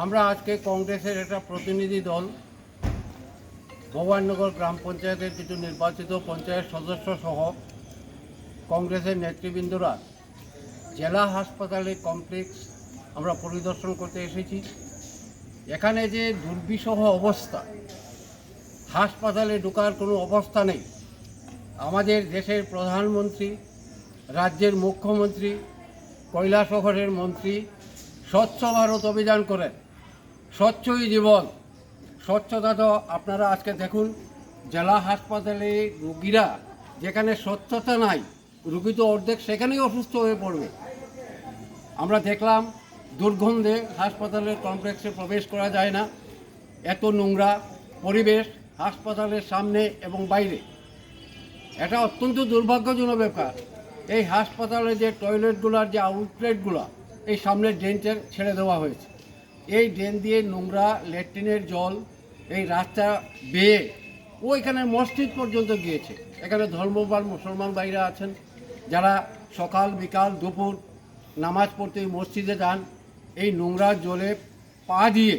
আমরা আজকে কংগ্রেসের একটা প্রতিনিধি দল ভগবাননগর গ্রাম পঞ্চায়েতের কিছু নির্বাচিত পঞ্চায়েত সদস্য সহ কংগ্রেসের নেতৃবৃন্দরা জেলা হাসপাতালে কমপ্লেক্স আমরা পরিদর্শন করতে এসেছি। এখানে যে দুর্বিষহ অবস্থা, হাসপাতালে ঢোকার কোনো অবস্থা নেই। আমাদের দেশের প্রধানমন্ত্রী, রাজ্যের মুখ্যমন্ত্রী, কৈলাসহরের মন্ত্রী, স্বচ্ছ ভারত অভিযান করেন। স্বচ্ছই জীবন। স্বচ্ছতা তো আপনারা আজকে দেখুন, জেলা হাসপাতালে রুগীরা যেখানে স্বচ্ছতা নাই, রুগী তো অর্ধেক সেখানেই অসুস্থ হয়ে পড়বে। আমরা দেখলাম দুর্গন্ধে হাসপাতালের কমপ্লেক্সে প্রবেশ করা যায় না। এত নোংরা পরিবেশ হাসপাতালের সামনে এবং বাইরে। এটা অত্যন্ত দুর্ভাগ্যজনক ব্যাপার। এই হাসপাতালে যে টয়লেটগুলোর যে আউটলেটগুলো, এই সামনের ড্রেনটা ছেড়ে দেওয়া হয়েছে। এই ড্রেন দিয়ে নোংরা ল্যাট্রিনের জল এই রাস্তা বেয়ে ওইখানে মসজিদ পর্যন্ত গিয়েছে। এখানে ধর্মবান মুসলমান ভাইরা আছেন, যারা সকাল, বিকাল, দুপুর নামাজ পড়তে মসজিদে যান, এই নোংরা জলে পা দিয়ে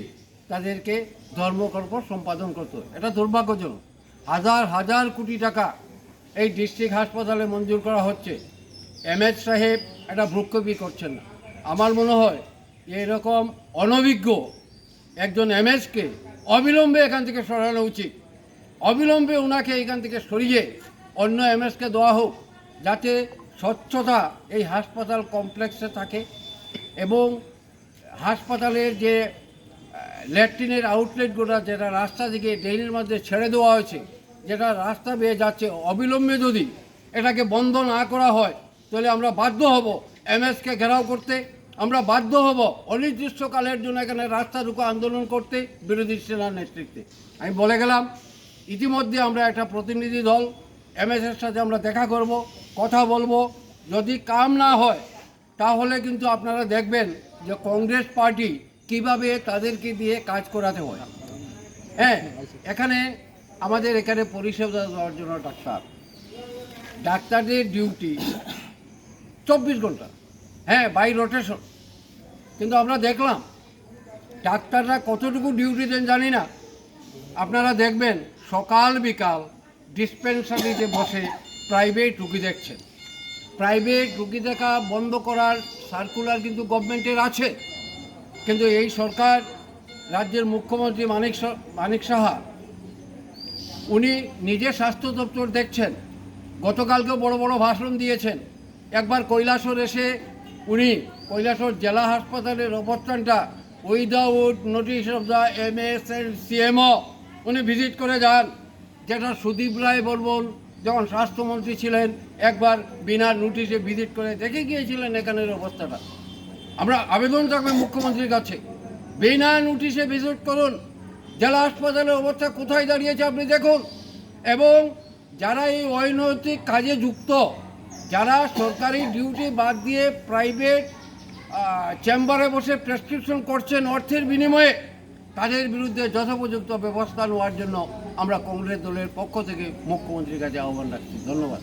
তাদেরকে ধর্মকর্ম সম্পাদন করতে এটা দুর্ভাগ্যজনক। হাজার হাজার কোটি টাকা এই ডিস্ট্রিক্ট হাসপাতালে মঞ্জুর করা হচ্ছে। এমএচ সাহেব এটা ভ্রুক্ষেপই করছেন না। আমার মনে হয় এরকম অনভিজ্ঞ একজন এমএসকে অবিলম্বে এখান থেকে সরানো উচিত। অবিলম্বে ওনাকে এখান থেকে সরিয়ে অন্য এমএসকে দেওয়া হোক, যাতে স্বচ্ছতা এই হাসপাতাল কমপ্লেক্সে থাকে এবং হাসপাতালের যে ল্যাট্রিনের আউটলেটগুলো যেটা রাস্তা দিকে ড্রেনের মধ্যে ছেড়ে দেওয়া হয়েছে, যেটা রাস্তা বেয়ে যাচ্ছে, অবিলম্বে যদি এটাকে বন্ধ না করা হয়, তাহলে আমরা বাধ্য হব এমএসকে ঘেরাও করতে। আমরা বাধ্য হব অনির্দিষ্টকালের জন্য এখানে রাস্তা রুকো আন্দোলন করতে বিরোধী সেনার নেতৃত্বে। আমি বলে গেলাম, ইতিমধ্যে আমরা একটা প্রতিনিধি দল এমএসের সাথে আমরা দেখা করব, কথা বলব। যদি কাম না হয়, তাহলে কিন্তু আপনারা দেখবেন যে কংগ্রেস পার্টি কীভাবে তাদেরকে দিয়ে কাজ করাতে হয়। হ্যাঁ এখানে আমাদের এখানে পরিষেবা দেওয়ার জন্য ডাক্তার। ডাক্তারদের ডিউটি চব্বিশ ঘণ্টা। হ্যাঁ বাই রোটেশন কিন্তু আমরা দেখলাম, ডাক্তাররা কতটুকু ডিউটি দেন জানি না। আপনারা দেখবেন, সকাল বিকাল ডিসপেন্সারিতে বসে প্রাইভেট রুগী দেখছেন। প্রাইভেট রুগী দেখা বন্ধ করার সার্কুলার কিন্তু গভর্নমেন্টের আছে। কিন্তু এই সরকার, রাজ্যের মুখ্যমন্ত্রী মানিক মানিক সাহা, উনি নিজে স্বাস্থ্য দপ্তর দেখছেন। গতকালকেও বড় বড় ভাষণ দিয়েছেন। একবার কৈলাসর এসে উনি কৈলাসর জেলা হাসপাতালের অবস্থানটা without notice of the M S and CMO উনি ভিজিট করে যান। যেটা সুদীপ রায় বর্মন যখন স্বাস্থ্যমন্ত্রী ছিলেন, একবার বিনা নোটিশে ভিজিট করে দেখে গিয়েছিলেন এখানের অবস্থাটা। আমরা আবেদন থাকবে মুখ্যমন্ত্রীর কাছে। বিনা নোটিশে ভিজিট করুন। জেলা হাসপাতালের অবস্থা কোথায় দাঁড়িয়েছে আপনি দেখুন। এবং যারা এই অনৈতিক কাজে যুক্ত যারা সরকারি ডিউটি বাদ দিয়ে প্রাইভেট চেম্বারে বসে প্রেসক্রিপশন করছেন অর্থের বিনিময়ে, তাদের বিরুদ্ধে যথোপযুক্ত ব্যবস্থা নেওয়ার জন্য আমরা কংগ্রেস দলের পক্ষ থেকে মুখ্যমন্ত্রীর কাছে আহ্বান রাখছি। ধন্যবাদ।